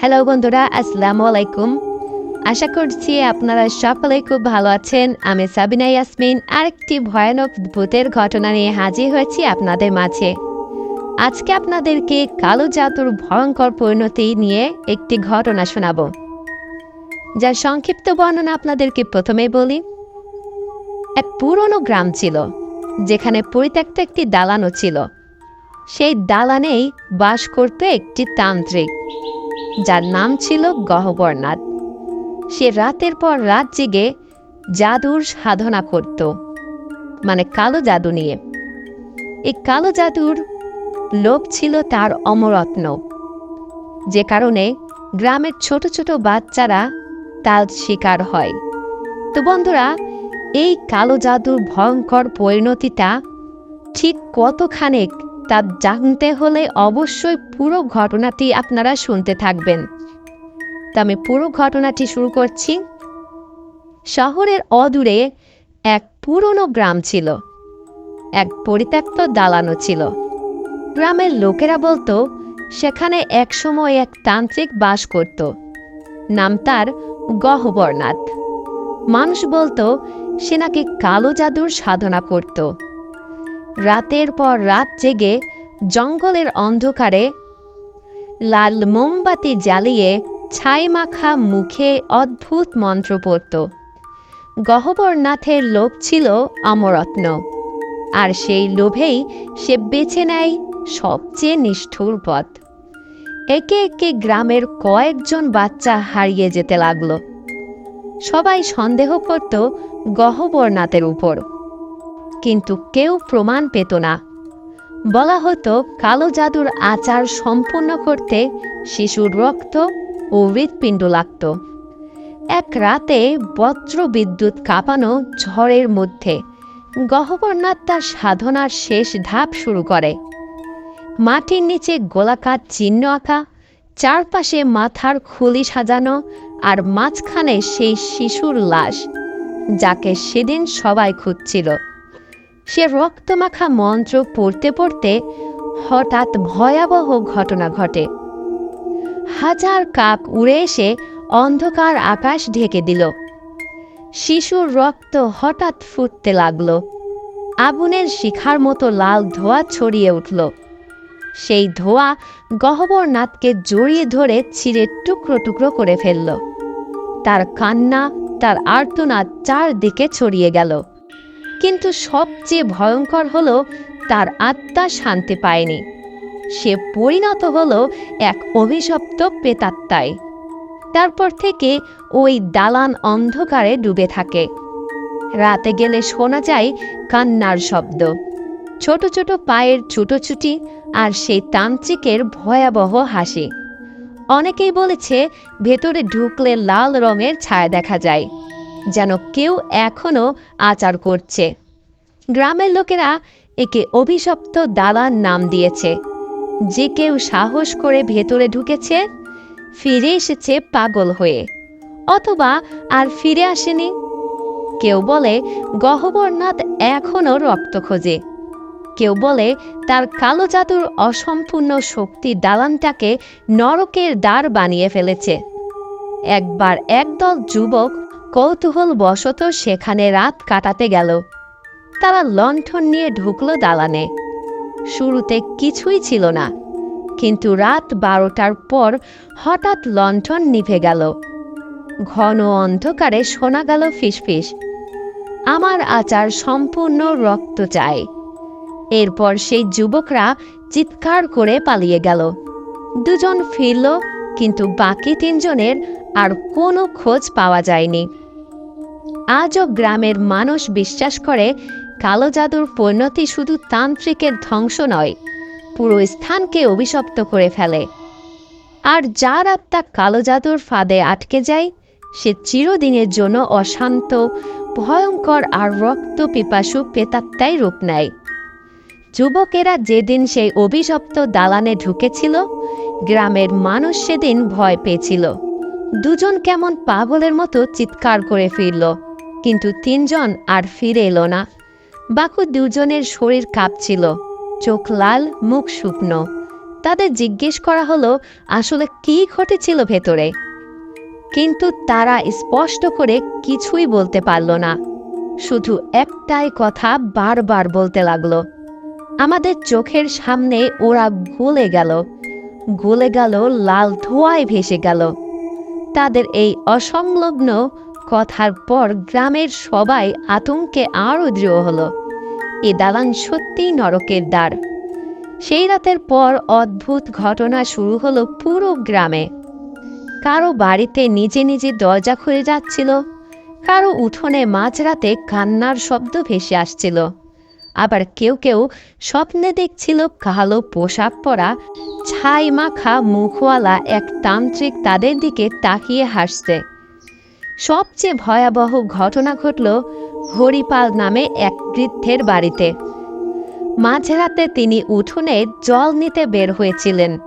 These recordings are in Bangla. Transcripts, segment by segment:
হ্যালো বন্ধুরা, আসসালামু আলাইকুম। আশা করছি আপনারা সকলে খুব ভালো আছেন। আমি সাবিনা ইয়াসমিন, আরেকটি ভয়ানক ভূতের ঘটনা নিয়ে হাজির হয়েছি আপনাদের মাঝে। আজকে আপনাদেরকে কালো জাতুর ভয়ঙ্কর পরিণতি নিয়ে একটি ঘটনা শোনাবো। যার সংক্ষিপ্ত বর্ণনা আপনাদেরকে প্রথমে বলি। এক পুরনো গ্রাম ছিল, যেখানে পরিত্যক্ত একটি দালানও ছিল। সেই দালানেই বাস করত একটি তান্ত্রিক। যার নাম ছিল গহবরনাথ। সে রাতের পর রাত জেগে জাদুর সাধনা করত মানে কালো জাদু নিয়ে। এই কালো জাদুর লোভ ছিল তার অমরত্ন। যে কারণে গ্রামের ছোট ছোট বাচ্চারা তার শিকার হয়। তো বন্ধুরা, এই কালো জাদুর ভয়ঙ্কর পরিণতিটা ঠিক কতখানেক তা জানতে হলে অবশ্যই পুরো ঘটনাটি আপনারা শুনতে থাকবেন। তা আমি পুরো ঘটনাটি শুরু করছি। শহরের অদূরে এক পুরনো গ্রাম ছিল। এক পরিত্যক্ত দালানো ছিল। গ্রামের লোকেরা বলতো, সেখানে একসময় এক তান্ত্রিক বাস করত। নাম তার গহ্বরনাথ। মানুষ বলতো, সে নাকি কালো জাদুর সাধনা করত। রাতের পর রাত জেগে জঙ্গলের অন্ধকারে লাল মোমবাতি জ্বালিয়ে ছাই মাখা মুখে অদ্ভুত মন্ত্র পড়ত। গহবরনাথের লোভ ছিল অমরত্ন। আর সেই লোভেই সে বেছে নেয় সবচেয়ে নিষ্ঠুর পথ। একে একে গ্রামের কয়েকজন বাচ্চা হারিয়ে যেতে লাগল। সবাই সন্দেহ করত গহ্বরনাথের উপর। কিন্তু কেউ প্রমাণ পেত না। বলা হতো, কালো জাদুর আচার সম্পূর্ণ করতে শিশুর রক্ত ও হৃৎপিণ্ড লাগত। এক রাতে বজ্র বিদ্যুৎ কাঁপানো ঝড়ের মধ্যে গহ্বরনাথ তার সাধনার শেষ ধাপ শুরু করে। মাটির নিচে গোলাকার চিহ্ন আঁকা, চারপাশে মাথার খুলি সাজানো আর মাঝখানে সেই শিশুর লাশ, যাকে সেদিন সবাই খুঁজছিল। সে রক্তমাখা মন্ত্র পড়তে পড়তে হঠাৎ ভয়াবহ ঘটনা ঘটে। হাজার কাক উড়ে এসে অন্ধকার আকাশ ঢেকে দিল। শিশুর রক্ত হঠাৎ ফুটতে লাগল। আগুনের শিখার মতো লাল ধোঁয়া ছড়িয়ে উঠল। সেই ধোঁয়া গহ্বরনাথকে জড়িয়ে ধরে ছিঁড়ে টুকরো টুকরো করে ফেলল। তার কান্না, তার আর্তনাদ চারদিকে ছড়িয়ে গেল। কিন্তু সবচেয়ে ভয়ঙ্কর হলো তার আত্মা শান্তি পায়নি। সে পরিণত হলো এক অভিশপ্ত প্রেতাত্মায়। তারপর থেকে ওই দালান অন্ধকারে ডুবে থাকে। রাতে গেলে শোনা যায় কান্নার শব্দ। ছোট ছোট পায়ের ছুটোছুটি আর সেই তান্ত্রিকের ভয়াবহ হাসি। অনেকেই বলেছে ভেতরে ঢুকলে লাল রঙের ছায়া দেখা যায়। যেন কেউ এখনও আচার করছে। গ্রামের লোকেরা একে অভিশপ্ত দালান নাম দিয়েছে। যে কেউ সাহস করে ভেতরে ঢুকেছে, ফিরে এসেছে পাগল হয়ে। অথবা আর ফিরে আসেনি। কেউ বলে, গহ্বরনাথ এখনও রক্ত খোঁজে। কেউ বলে, তার কালো জাদুর অসম্পূর্ণ শক্তি দালানটাকে নরকের দ্বার বানিয়ে ফেলেছে। একবার একদল যুবক কৌতূহল বশত সেখানে রাত কাটাতে গেল। তারা লণ্ঠন নিয়ে ঢুকল দালানে। শুরুতে কিছুই ছিল না, কিন্তু রাত বারোটার পর হঠাৎ লণ্ঠন নিভে গেল। ঘন অন্ধকারে শোনা গেল ফিসফিস, আমার আচার সম্পূর্ণ রক্ত চায় এরপর সেই যুবকরা চিৎকার করে পালিয়ে গেল। দুজন ফিরল, কিন্তু বাকি তিনজনের আর কোনো খোঁজ পাওয়া যায়নি। আজও গ্রামের মানুষ বিশ্বাস করে, কালো জাদুর পরিণতি শুধু তান্ত্রিকের ধ্বংস নয়, পুরো স্থানকে অভিশপ্ত করে ফেলে। আর যার আত্মা কালো জাদুর ফাঁদে আটকে যায়, সে চিরদিনের জন্য অশান্ত, ভয়ঙ্কর আর রক্ত পিপাসু পেতাত্মায় রূপ নেয়। যুবকেরা যেদিন সেই অভিশপ্ত দালানে ঢুকেছিল, গ্রামের মানুষ সেদিন ভয় পেয়েছিল। দুজন কেমন পাগলের মতো চিৎকার করে ফিরল। কিন্তু তিনজন আর ফিরে এলো না। বাকু দুজনের শরীর কাঁপছিল, চোখ লাল, মুখ শুকনো। তাদের জিজ্ঞেস করা হলো, আসলে কি ঘটেছিল ভেতরে? কিন্তু তারা স্পষ্ট করে কিছুই বলতে পারল না। শুধু একটাই কথা বারবার বলতে লাগল। আমাদের চোখের সামনে ওরা গলে গেল। গলে গেল, লাল ধোঁয়ায় ভেসে গেল। তাদের এই অসংলগ্ন কথার পর গ্রামের সবাই আতঙ্কে আরও দৃঢ় হলো। এ দালান সত্যিই নরকের দ্বার। সেই রাতের পর অদ্ভুত ঘটনা শুরু হলো পুরো গ্রামে। কারও বাড়িতে নিজে নিজে দরজা খুলে যাচ্ছিল, কারও উঠোনে মাঝরাতে কান্নার শব্দ ভেসে আসছিল। আবার কেউ কেউ স্বপ্নে দেখছিল কালো পোশাক পরা ছাই মাখা মুখওয়ালা এক তান্ত্রিক তাদের দিকে তাকিয়ে হাসছে। সবচেয়ে ভয়াবহ ঘটনা ঘটল হরিপাল নামে এক বৃদ্ধের বাড়িতে। মাঝরাতে তিনি উঠোনে জল নিতে বের হয়েছিলেন।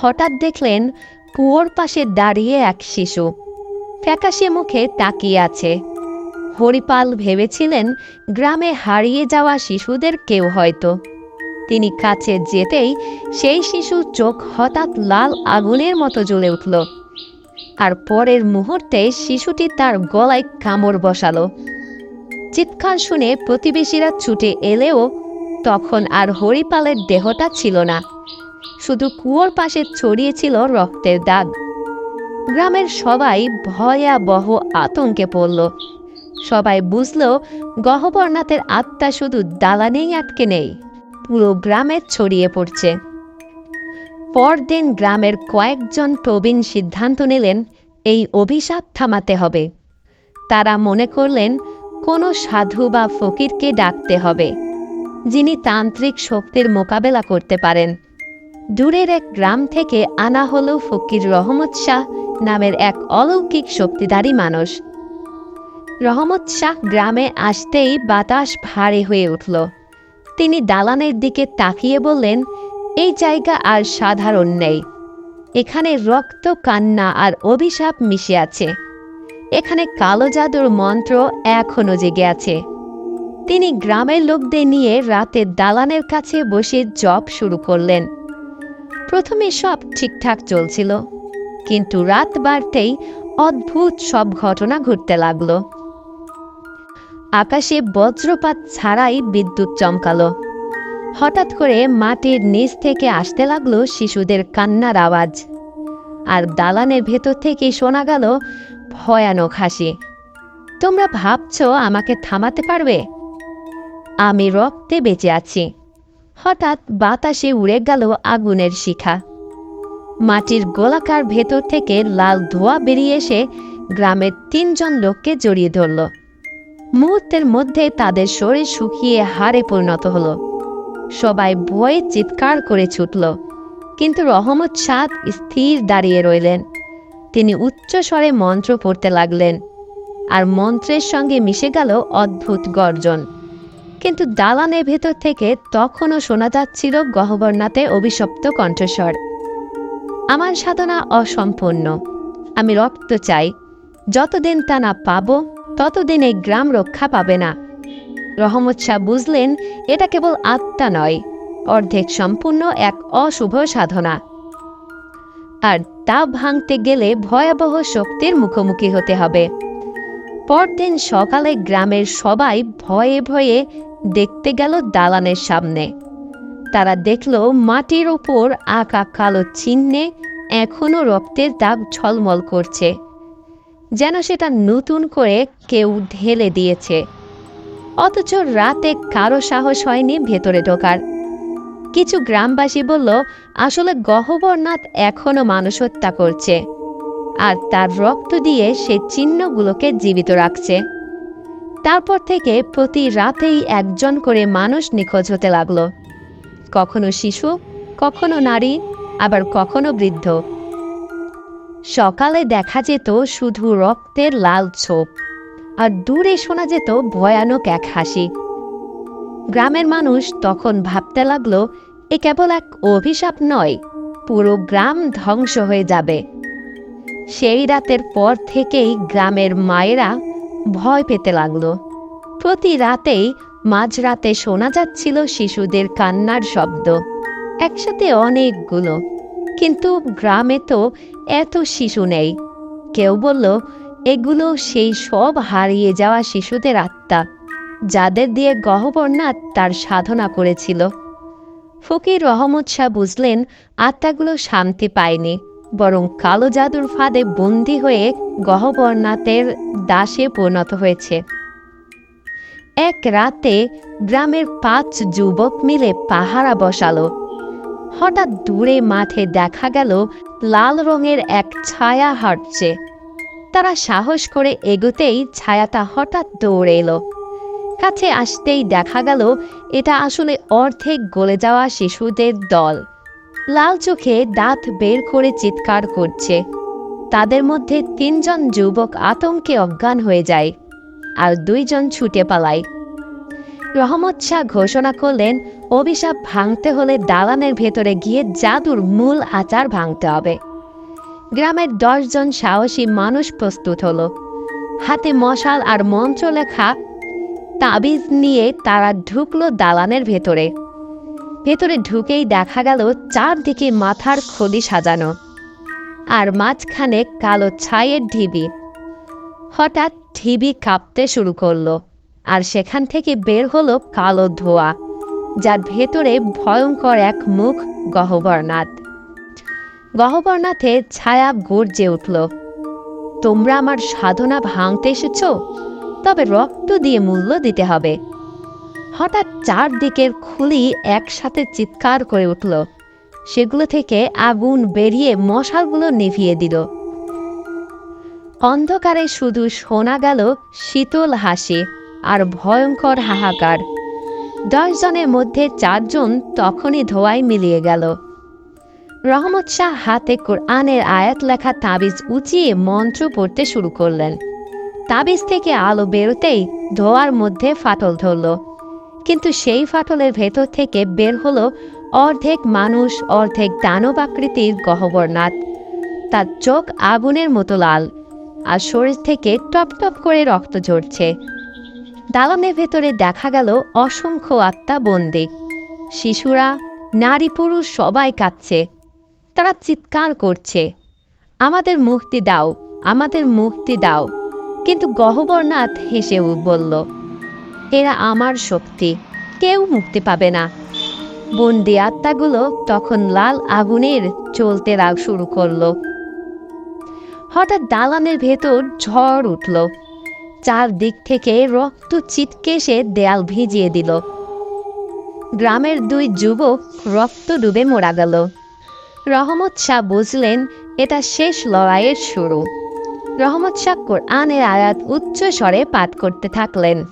হঠাৎ দেখলেন কুয়োর পাশে দাঁড়িয়ে এক শিশু। ফ্যাকাশে মুখে তাকিয়ে আছে। হরিপাল ভেবেছিলেন গ্রামে হারিয়ে যাওয়া শিশুদের কেউ হয়তো। তিনি কাছে যেতেই সেই শিশুর চোখ হঠাৎ লাল আগুনের মতো জ্বলে উঠল। আর পরের মুহূর্তে শিশুটি তার গলায় কামড় বসালো। চিৎকার শুনে প্রতিবেশীরা ছুটে এলেও তখন আর হরিপালের দেহটা ছিল না। শুধু কুয়োর পাশে ছড়িয়েছিল রক্তের দাগ। গ্রামের সবাই ভয়াবহ আতঙ্কে পড়ল। সবাই বুঝল, গহবরনাথের আত্মা শুধু দালানেই আটকে নেই, পুরো গ্রামে ছড়িয়ে পড়ছে। পরদিন গ্রামের কয়েকজন প্রবীণ সিদ্ধান্ত নিলেন এই অভিশাপ থামাতে হবে। তারা মনে করলেন, কোনো সাধু বা ফকিরকে ডাকতে হবে, যিনি তান্ত্রিক শক্তির মোকাবেলা করতে পারেন। দূরের এক গ্রাম থেকে আনা হলো ফকির রহমত শাহ নামের এক অলৌকিক শক্তিধারী মানুষ। রহমত শাহ গ্রামে আসতেই বাতাস ভারী হয়ে উঠল। তিনি দালানের দিকে তাকিয়ে বললেন এই জায়গা আর সাধারণ নেই। এখানে রক্ত, কান্না আর অভিশাপ মিশে আছে। এখানে কালো জাদুর মন্ত্র এখনও জেগে আছে। তিনি গ্রামের লোকদের নিয়ে রাতে দালানের কাছে বসে জপ শুরু করলেন। প্রথমে সব ঠিকঠাক চলছিল, কিন্তু রাত বাড়তেই অদ্ভুত সব ঘটনা ঘটতে লাগল। আকাশে বজ্রপাত ছাড়াই বিদ্যুৎ চমকালো। হঠাৎ করে মাটির নিচ থেকে আসতে লাগল শিশুদের কান্নার আওয়াজ। আর দালানের ভেতর থেকে শোনা গেল ভয়ানক হাসি। তোমরা ভাবছ আমাকে থামাতে পারবে? আমি রক্তে বেঁচে আছি। হঠাৎ বাতাসে উড়ে গেল আগুনের শিখা। মাটির গোলাকার ভেতর থেকে লাল ধোঁয়া বেরিয়ে এসে গ্রামের তিনজন লোককে জড়িয়ে ধরল। মুহূর্তের মধ্যে তাদের শরীর শুকিয়ে হাড়ে পরিণত হলো। সবাই ভয়ে চিৎকার করে ছুটল। কিন্তু রহমত সাদ স্থির দাঁড়িয়ে রইলেন। তিনি উচ্চ স্বরে মন্ত্র পড়তে লাগলেন আর মন্ত্রের সঙ্গে মিশে গেল অদ্ভুত গর্জন। কিন্তু দালানের ভেতর থেকে তখনও শোনা যাচ্ছিল গহবর্ণাতে অভিশপ্ত কণ্ঠস্বর। আমার সাধনা অসম্পূর্ণ। আমি রক্ত চাই। যতদিন তা না পাবো, ততদিন এই গ্রাম রক্ষা পাবে না। রহমত শাহ বুঝলেন, এটা কেবল আত্মা নয়, অর্ধেক সম্পূর্ণ এক অশুভ সাধনা। আর তা ভাঙতে গেলে ভয়াবহ শক্তির মুখোমুখি হতে হবে। পরদিন সকালে গ্রামের সবাই ভয়ে ভয়ে দেখতে গেল দালানের সামনে। তারা দেখল মাটির ওপর আঁকা কালো চিহ্নে এখনও রক্তের দাগ ঝলমল করছে, যেন সেটা নতুন করে কেউ ঢেলে দিয়েছে। অথচ রাতে কারও সাহস হয়নি ভেতরে ঢোকার। কিছু গ্রামবাসী বলল, আসলে গহ্বরনাথ এখনও মানুষ হত্যা করছে আর তার রক্ত দিয়ে সে চিহ্নগুলোকে জীবিত রাখছে। তারপর থেকে প্রতি রাতেই একজন করে মানুষ নিখোঁজ হতে লাগল। কখনো শিশু, কখনো নারী, আবার কখনো বৃদ্ধ। সকালে দেখা যেত শুধু রক্তের লাল ছোপ। আর দূরে শোনা যেত ভয়ানক এক হাসি। গ্রামের মানুষ তখন ভাবতে লাগল, এ কেবল এক অভিশাপ নয়, পুরো গ্রাম ধ্বংস হয়ে যাবে। সেই রাতের পর থেকেই গ্রামের মায়েরা ভয় পেতে লাগল। প্রতি রাতেই মাঝরাতে শোনা যাচ্ছিল শিশুদের কান্নার শব্দ, একসাথে অনেকগুলো। কিন্তু গ্রামে তো এত শিশু নেই। কেউ বলল এগুলো সেই সব হারিয়ে যাওয়া শিশুদের আত্মা, যাদের দিয়ে গহবর্ণাথ তার সাধনা করেছিল। ফকির রহমত শাহ বুঝলেন, আত্মাগুলো শান্তি পায়নি, বরং কালো জাদুর ফাঁদে বন্দী হয়ে গহবর্ণাথের দাসে পরিণত হয়েছে। এক রাতে গ্রামের পাঁচ যুবক মিলে পাহারা বসালো। হঠাৎ দূরে মাঠে দেখা গেল, লাল রঙের এক ছায়া হাঁটছে। তারা সাহস করে এগোতেই ছায়াটা হঠাৎ দৌড়ে এলো। কাছে আসতেই দেখা গেল, এটা আসলে অর্ধেক গলে যাওয়া শিশুদের দল। লাল চোখে দাঁত বের করে চিৎকার করছে। তাদের মধ্যে তিনজন যুবক আতঙ্কে অজ্ঞান হয়ে যায়, আর দুইজন ছুটে পালায়। রহমত শাহ ঘোষণা করলেন, অভিশাপ ভাঙতে হলে দালানের ভেতরে গিয়ে জাদুর মূল আচার ভাঙতে হবে। গ্রামের দশজন সাহসী মানুষ প্রস্তুত হলো। হাতে মশাল আর মন্ত্র লেখা তাবিজ নিয়ে তারা ঢুকলো দালানের ভেতরে। ভেতরে ঢুকেই দেখা গেল চারদিকে মাথার খলি সাজানো আর মাঝখানে কালো ছাইয়ের ঢিবি। হঠাৎ ঢিবি কাঁপতে শুরু করল আর সেখান থেকে বের হলো কালো ধোয়া, যার ভেতরে ভয়ঙ্কর এক মুখ গহ্বরনাথ। গহ্বরনাথের ছায়া গর্জে উঠল, তোমরা আমার সাধনা ভাঙতে এসেছ? তবে রক্ত দিয়ে মূল্য দিতে হবে। হঠাৎ চারদিকের খুলি একসাথে চিৎকার করে উঠল। সেগুলো থেকে আগুন বেরিয়ে মশালগুলো নিভিয়ে দিল। অন্ধকারে শুধু শোনা গেল শীতল হাসি আর ভয়ঙ্কর হাহাকার। দশজনের মধ্যে চারজন তখনই ধোয়ায় মিলিয়ে গেল। রহমত শাহ হাতে কোরআনের আয়াত লেখা তাবিজ উঁচিয়ে মন্ত্র পড়তে শুরু করলেন। তাবিজ থেকে আলো বেরোতেই ধোয়ার মধ্যে ফাটল ধরল। কিন্তু সেই ফাটলের ভেতর থেকে বের হলো অর্ধেক মানুষ, অর্ধেক দানব আকৃতির গহ্বরনাথ তার চোখ আগুনের মতো লাল আর শরীর থেকে টপ টপ করে রক্ত ঝরছে। দালানের ভেতরে দেখা গেল অসংখ্য আত্মা বন্দী। শিশুরা, নারী পুরুষ সবাই কাঁদছে। তারা চিৎকার করছে, আমাদের মুক্তি দাও, আমাদের মুক্তি দাও। কিন্তু গহ্বরনাথ হেসে বলল, এরা আমার শক্তি, কেউ মুক্তি পাবে না। বন্দি আত্মাগুলো তখন লাল আগুনের চলতে রাগ শুরু করল। হঠাৎ দালানের ভেতর ঝড় উঠল। চারদিক থেকে রক্ত চিটকে সে দেয়াল ভিজিয়ে দিল। গ্রামের দুই যুবক রক্ত ডুবে মোরা গেল। রহমত শাহ বুঝলেন, এটা শেষ লড়াইয়ের শুরু। রহমত শাহ কোরআনের আয়াত উচ্চ স্বরে পাঠ করতে থাকলেন।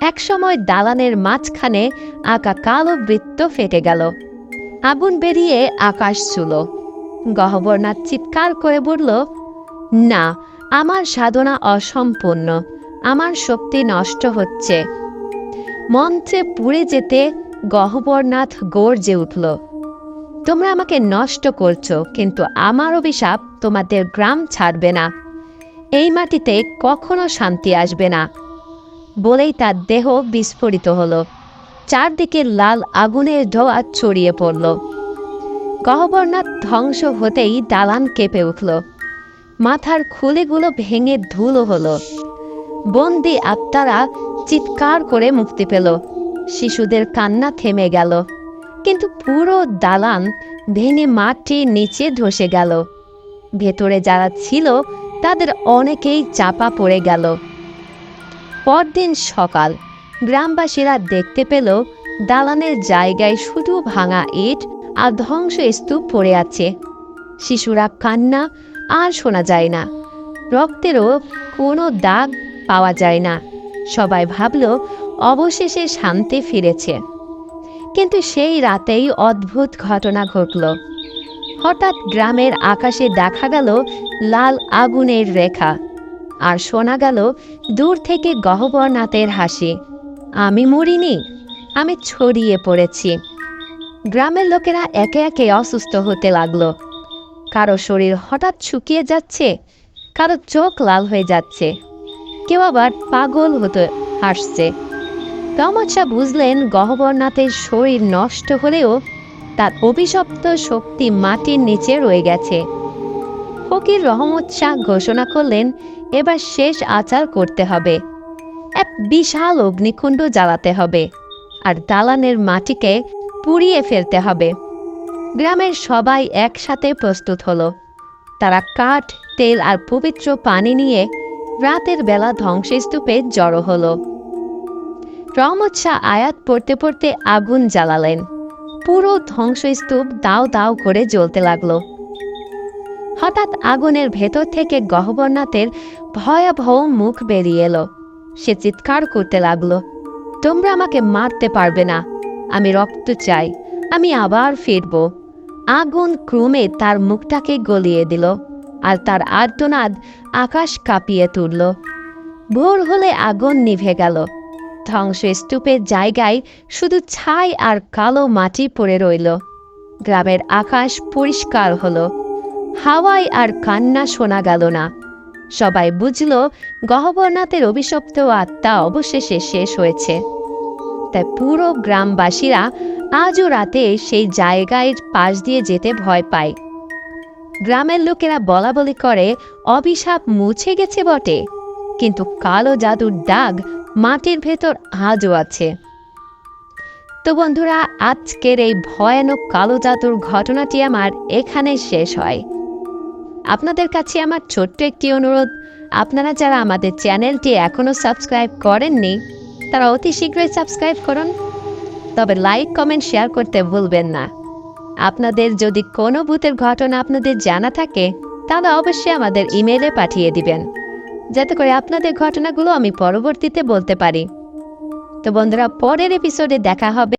একসময় দালানের মাঝখানে আঁকা কালো বৃত্ত ফেটে গেল। আগুন বেরিয়ে আকাশ ছুল। গহ্বরনাথ চিৎকার করে বলল, না, আমার সাধনা অসম্পূর্ণ, আমার শক্তি নষ্ট হচ্ছে। মন্ত্রে পুড়ে যেতে গহবরনাথ গর্জে উঠল। তোমরা আমাকে নষ্ট করছ, কিন্তু আমার অভিশাপ তোমাদের গ্রাম ছাড়বে না। এই মাটিতে কখনো শান্তি আসবে না। বলেই তার দেহ বিস্ফোরিত হলো। চারদিকে লাল আগুনের ধোয়া ছড়িয়ে পড়ল। গহ্বরনাথ ধ্বংস হতেই দালান কেঁপে উঠল। মাথার খুলিগুলো ভেঙে ধুলো হলো। বন্দি আত্মারা চিৎকার করে মুক্তি পেল। শিশুদের কান্না থেমে গেল। কিন্তু পুরো দালান ভেঙে মাটির নিচে ধসে গেল। ভেতরে যারা ছিল, তাদের অনেকেই চাপা পড়ে গেল। পরদিন সকাল, গ্রামবাসীরা দেখতে পেল, দালানের জায়গায় শুধু ভাঙা ইট আর ধ্বংস স্তূপ পড়ে আছে। শিশুরা কান্না আর শোনা যায় না। রক্তেরও কোনো দাগ পাওয়া যায় না। সবাই ভাবল, অবশেষে শান্তি ফিরেছে। কিন্তু সেই রাতেই অদ্ভুত ঘটনা ঘটল। হঠাৎ গ্রামের আকাশে দেখা গেল লাল আগুনের রেখা। আর শোনা গেল দূর থেকে গহ্বরনাথের হাসি। আমি মরিনি, আমি ছড়িয়ে পড়েছি। গ্রামের লোকেরা একে একে অসুস্থ হতে লাগল। কারও শরীর হঠাৎ শুকিয়ে যাচ্ছে, কারও চোখ লাল হয়ে যাচ্ছে। কেউ আবার পাগল হতে হাসছে। তমচ্ছা বুঝলেন গহ্বরনাথের শরীর নষ্ট হলেও তার অভিশপ্ত শক্তি মাটির নিচে রয়ে গেছে। ফকির রহমত শাহ ঘোষণা করলেন, এবার শেষ আচার করতে হবে। এক বিশাল অগ্নিকুণ্ড জ্বালাতে হবে আর দালানের মাটিকে পুড়িয়ে ফেলতে হবে। গ্রামের সবাই একসাথে প্রস্তুত হলো। তারা কাঠ, তেল আর পবিত্র পানি নিয়ে রাতের বেলা ধ্বংসস্তূপে জড়ো হলো। রহমত শাহ আয়াত পড়তে পড়তে আগুন জ্বালালেন। পুরো ধ্বংসস্তূপ দাও দাও করে জ্বলতে লাগল। হঠাৎ আগুনের ভেতর থেকে গহবর্ণাতের ভয়াবহ মুখ বেরিয়ে এলো। সে চিৎকার করতে লাগল, তোমরা আমাকে মারতে পারবে না। আমি রক্ত চাই, আমি আবার ফিরব। আগুন ক্রমে তার মুখটাকে গলিয়ে দিল আর তার আর্তনাদ আকাশ কাঁপিয়ে তুলল। ভোর হলে আগুন নিভে গেল। ধ্বংসস্তূপের জায়গায় শুধু ছাই আর কালো মাটি পড়ে রইল। গ্রামের আকাশ পরিষ্কার হলো। হাওয়ায় আর কান্না শোনা গেল না। সবাই বুঝল, গহবরনাথের অভিশপ্ত আত্মা অবশেষে শেষ হয়েছে। তাই পুরো গ্রামবাসীরা আজও রাতে সেই জায়গায় পাশ দিয়ে যেতে ভয় পায়। গ্রামের লোকেরা বলা বলি করে, অভিশাপ মুছে গেছে বটে। কিন্তু কালো জাদুর দাগ মাটির ভেতর আজও আছে। তো বন্ধুরা, আজকের এই ভয়ানক কালো জাদুর ঘটনাটি আমার এখানে শেষ হয়। আপনাদের কাছে আমার ছোট্ট একটি অনুরোধ, আপনারা যারা আমাদের চ্যানেলটি এখনও সাবস্ক্রাইব করেননি, তারা অতি শীঘ্রই সাবস্ক্রাইব করুন। তবে লাইক, কমেন্ট, শেয়ার করতে ভুলবেন না। আপনাদের যদি কোনো ভূতের ঘটনা আপনাদের জানা থাকে, তাহলে অবশ্যই আমাদের ইমেলে পাঠিয়ে দিবেন। যাতে করে আপনাদের ঘটনাগুলো আমি পরবর্তীতে বলতে পারি। তো বন্ধুরা পরের এপিসোডে দেখা হবে।